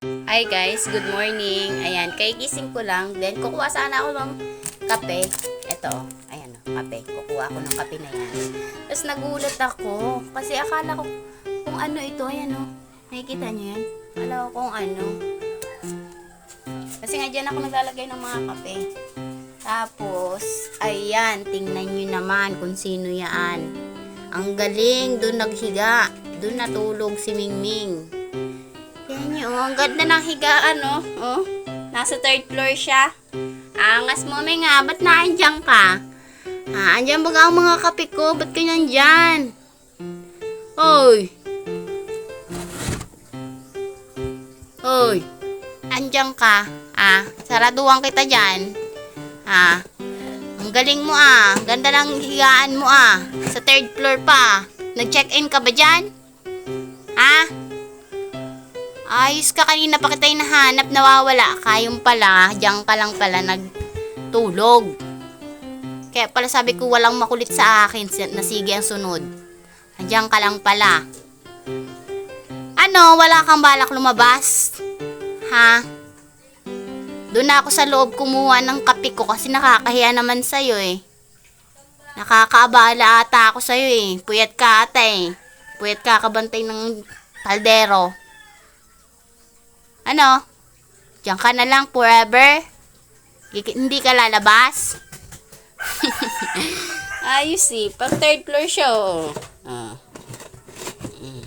Hi guys, good morning. Ayan, kay gising ko lang. Then, kukuha sana ako ng kape. Ito, ayan kape. Kukuha ako ng kape na yan. Tapos nagulat ako. Kasi akala ko kung ano ito. Ayan o. Nakikita niyo yan? Akala ko kung ano. Kasi nga dyan ako naglalagay ng mga kape. Tapos, ayan, tingnan nyo naman kung sino yan. Ang galing, doon naghiga. Doon natulog si Mingming. Yun, oh, ang ganda ng higaan, oh. oh. Nasa third floor siya. Angas mo, may nga, ba't naandyan ka? Ah, andyan ba ang mga kape ko? Ba't ka nandyan? Hoy! Hoy! Andyan ka. Ah, saraduhan kita dyan. Ah, ang galing mo ah. Ganda ng higaan mo ah. Sa third floor pa. Nag-check-in ka ba dyan? Ha? Ayos ka kanina pa kita hinahanap, nawawala ka. Yung pala, diyan ka lang pala nagtulog. Kaya pala sabi ko walang makulit sa akin, si- nasige ang sunod. Andiyan ka lang pala. Ano, wala kang balak lumabas? Ha? Doon na ako sa loob kumuha ng kape ko kasi nakakahiya naman sa'yo eh. Nakakaabala ata ako sa'yo eh. Puyat ka ata eh. Puyat ka kabantay ng kaldero. Ano? Diyan ka na lang forever? Hindi ka lalabas? Ayos eh. Pang third floor siya, oh. Ah. Mm.